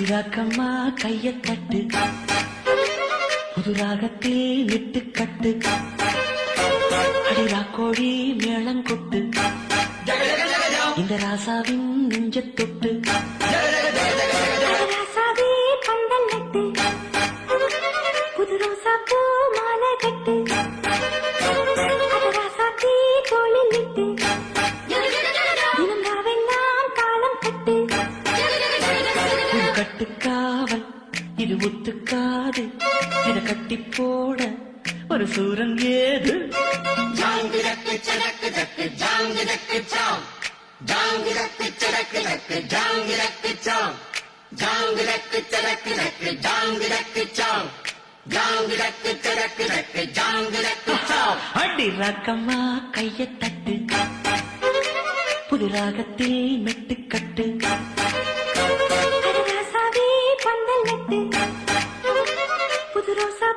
அடிராக்கம்மா கைய தட்டு புது ராகத்தில் விட்டு கட்டு. அடிரா கோழி மேளம் கொட்டு. இந்த ராசாவின் நெஞ்ச தொட்டு. இத கட்டி போட ஒரு சூரன் ஏது? அடி ரக்கம்மா கைய தட்டு. புது ராகத்தில் மெட்டுக்கட்டு அட புது ரோசா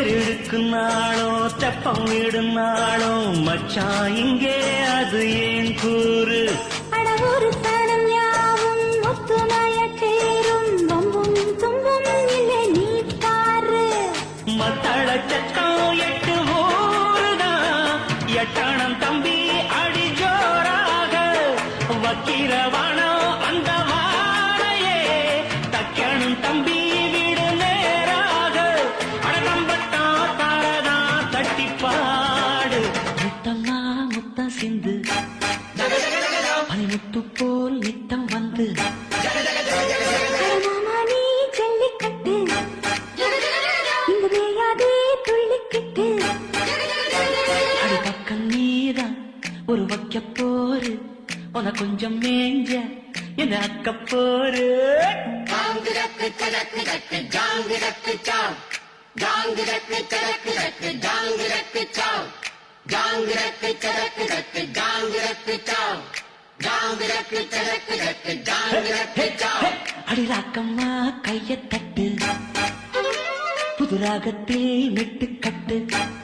தேரிழுக்கும் நாளோ தெப்பம் விடும் நாளோ மச்சான் இங்கே அது ஏன் கூறு? போல் நித்தம் வந்து. நீ ஜல்லிக்கட்டு. இங்க மேயாதே துள்ளிக்கிட்டு. அடி பக்கம் நீதான் ஒரு வைக்க போரு. உன கொஞ்சம் மேஞ்ச என்ன அக்க போரு? அடி ராக்கம்மா கைய தட்டு. புது ராகத்தில் மெட்டுக்கட்டு அட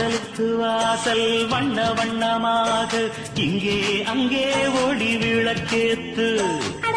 வாசலுக்கு வாசல் வண்ண வண்ணமாக இங்கே அங்கே ஒளி விளக்கேத்து. அட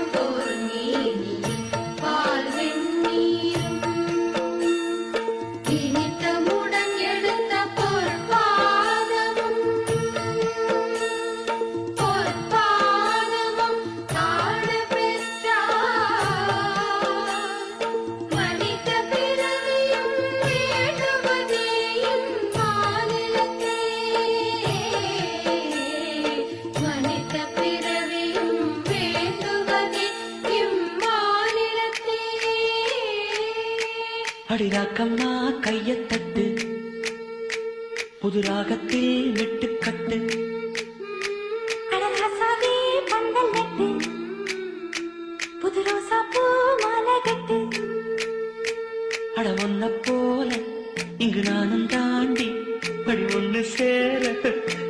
அடிராக்கம்மா கையத் தட்டு. புது ராகத்தில் விட்டுக்கட்டு புது ரோசா பூ மாலை கட்டு. அட ஒன்ன போல இங்கு நானும் தாண்டி படி ஒண்ணு சேர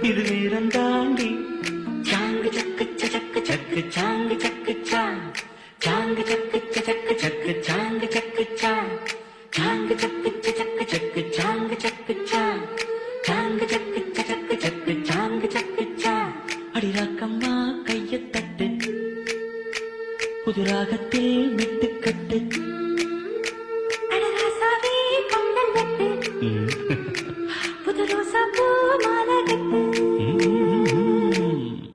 இது நேரம் தாண்டி. புது ராகத்தில் விட்டுக்கட்டு அடராசாவே பந்தல் நட்டு ம்.